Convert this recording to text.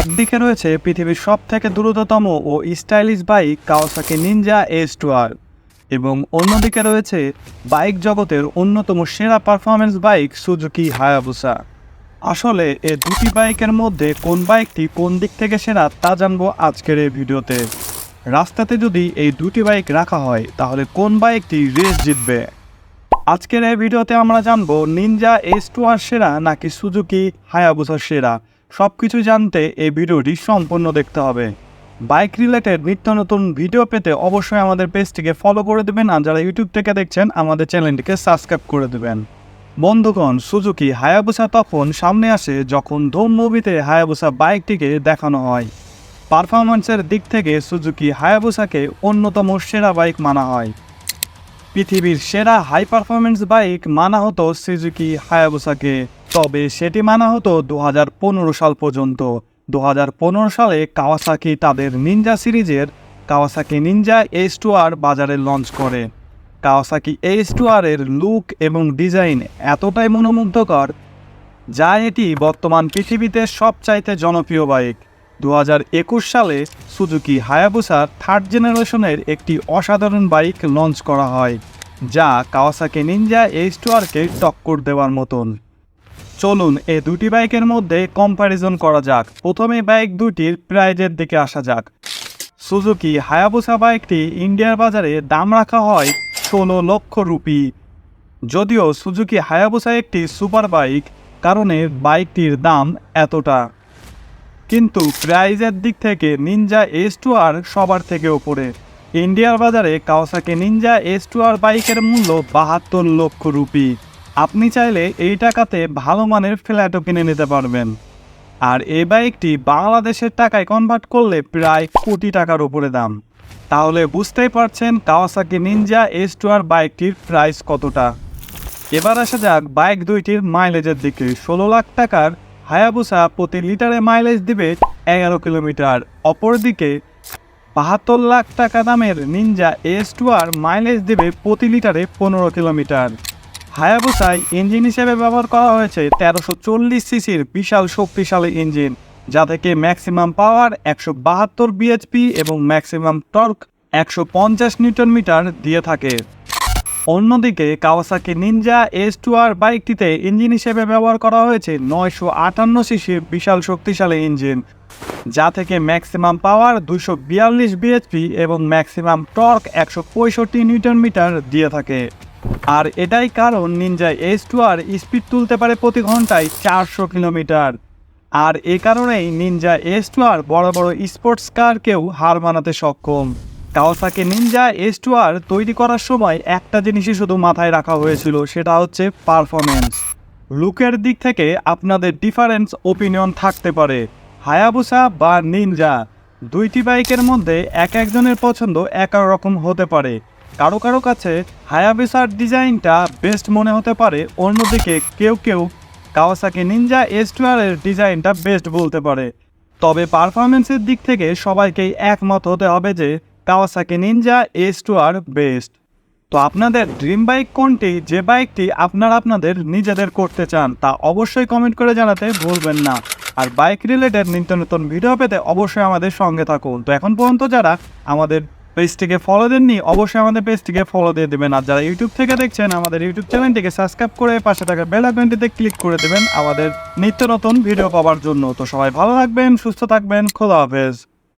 একদিকে রয়েছে পৃথিবীর সব থেকে দ্রুততম ও stylish bike Kawasaki Ninja S two R এবং অন্যদিকে রয়েছে বাইক জগতের অন্যতম সেরা পারফরমেন্স বাইক সুজুকি হায়াবুসা। আসলে এ দুটি বাইকের মধ্যে কোন বাইকটি কোন দিক থেকে সেরা তা জানব আজকের এই ভিডিওতে। রাস্তাতে যদি এই দুটি বাইক রাখা হয়, তাহলে কোন বাইকটি রেস জিতবে? আজকের এই ভিডিওতে আমরা জানব নিনজা এস টু আর সেরা নাকি সুজুকি হায়াবুসা সেরা। সব কিছু জানতে এই ভিডিওটি সম্পূর্ণ দেখতে হবে। বাইক রিলেটেড নিত্য নতুন ভিডিও পেতে অবশ্যই আমাদের পেজটিকে ফলো করে দেবেন আর যারা ইউটিউব থেকে দেখছেন, আমাদের চ্যানেলটিকে সাবস্ক্রাইব করে দেবেন। বন্ধুগণ, সুজুকি হায়াবুসা তখন সামনে আসে যখন ধুম মুভিতে হায়াবুসা বাইকটিকে দেখানো হয়। পারফরমেন্সের দিক থেকে সুজুকি হায়াবুসাকে অন্যতম সেরা বাইক মানা হয়। পৃথিবীর সেরা হাই পারফরমেন্স বাইক মানা হতো সুজুকি হায়াবুসাকে। তবে সেটি মানা হতো দু হাজার পনেরো সাল পর্যন্ত। দু হাজার পনেরো সালে কাওয়াসাকি তাদের নিনজা সিরিজের Kawasaki Ninja S two R বাজারে লঞ্চ করে। কাওয়াসাকি এস টু আর এর লুক এবং ডিজাইন এতটাই মনোমুগ্ধকর, যা এটি বর্তমান পৃথিবীতে সবচাইতে জনপ্রিয় বাইক দু হাজার একুশ সালে সুজুকি হায়াবুসার থার্ড জেনারেশনের একটি অসাধারণ বাইক লঞ্চ করা হয়, যা কাওয়াসাকি নিনজা এইচ টু আরকে টক্কর দেওয়ার মতন। চলুন এ দুটি বাইকের মধ্যে কম্প্যারিজন করা যাক। প্রথমে বাইক দুটির প্রাইজের দিকে আসা যাক। সুজুকি হায়াবুসা বাইকটি ইন্ডিয়ার বাজারে দাম রাখা হয় ষোলো লক্ষ রুপি। যদিও সুজুকি হায়াবুসা একটি সুপার বাইক কারণে বাইকটির দাম এতটা। কিন্তু প্রাইজের দিক থেকে নিনজা এস টু আর সবার থেকে ওপরে। ইন্ডিয়ার বাজারে Kawasaki Ninja S two R বাইকের মূল্য বাহাত্তর লক্ষ রুপি। আপনি চাইলে এই টাকাতে ভালো মানের ফ্ল্যাটও কিনে নিতে পারবেন। আর এই বাইকটি বাংলাদেশের টাকায় কনভার্ট করলে প্রায় কোটি টাকার উপরে দাম। তাহলে বুঝতেই পারছেন Kawasaki Ninja S two R বাইকটির প্রাইস কতটা। এবার আসা যাক বাইক দুইটির মাইলেজের দিকে। ষোলো লাখ টাকার হায়াবুসা প্রতি লিটারে মাইলেজ দিবে এগারো কিলোমিটার। অপরদিকে বাহাত্তর লাখ টাকা দামের Ninja S two R mileage দেবে প্রতি লিটারে পনেরো কিলোমিটার। হায়াবুসায় ইঞ্জিন হিসেবে ব্যবহার করা হয়েছে তেরোশো চল্লিশ সিসির বিশাল শক্তিশালী ইঞ্জিন, যা থেকে ম্যাক্সিমাম পাওয়ার একশো বাহাত্তর বিএচপি এবং ম্যাক্সিমাম টর্ক একশো পঞ্চাশ নিউটন মিটার দিয়ে থাকে। অন্যদিকে, Kawasaki Ninja S two R বাইকটিতে engine হিসেবে ব্যবহার করা হয়েছে নয়শো আটান্ন সিসির বিশাল শক্তিশালী ইঞ্জিন, যা থেকে ম্যাক্সিমাম পাওয়ার দুশো বিয়াল্লিশ বিএচপি এবং ম্যাক্সিমাম টর্ক একশো পঁয়ষট্টি নিউটন মিটার দিয়ে থাকে। আর এটাই কারণ Ninja S two R speed তুলতে পারে প্রতি ঘন্টায় চারশো কিলোমিটার। আর এ কারণেই নিনজা এস টু আর বড় বড় স্পোর্টস কারকেও হার মানাতে সক্ষম। Kawasaki Ninja S two R তৈরি করার সময় একটা জিনিসই শুধু মাথায় রাখা হয়েছিল, সেটা হচ্ছে পারফরমেন্স লুকের দিক থেকে আপনাদের ডিফারেন্স ওপিনিয়ন থাকতে পারে। হায়াবুসা বা নিনজা দুইটি বাইকের মধ্যে এক একজনের পছন্দ এক রকম হতে পারে। কারও কারও কাছে হায়াবুসার ডিজাইনটা বেস্ট মনে হতে পারে, অন্যদিকে কেউ কেউ কাওয়াসাকি নিনজা এস এর ডিজাইনটা বেস্ট বলতে পারে। তবে পারফরমেন্সের দিক থেকে সবাইকেই একমত হতে হবে যে Kawasaki Ninja S R best তো আপনাদের ড্রিম বাইক কোনটি? যে বাইকটি আপনারা আপনাদের নিজেদের করতে চান, তা অবশ্যই কমেন্ট করে জানাতে ভুলবেন না। আর বাইক রিলেটেড নিত্য নতুন ভিডিও পেতে অবশ্যই আমাদের সঙ্গে থাকুন। তো এখন পর্যন্ত যারা আমাদের পেজটিকে ফলো দেননি, অবশ্যই আমাদের পেজটিকে ফলো দিয়ে দেবেন। আর যারা ইউটিউব থেকে দেখছেন, আমাদের ইউটিউব চ্যানেলটিকে সাবস্ক্রাইব করে পাশে থাকা বেল আইকনটিতে ক্লিক করে দেবেন আমাদের নিত্য নতুন ভিডিও পাওয়ার জন্য। তো সবাই ভালো থাকবেন, সুস্থ থাকবেন, খোদা হাফেজ।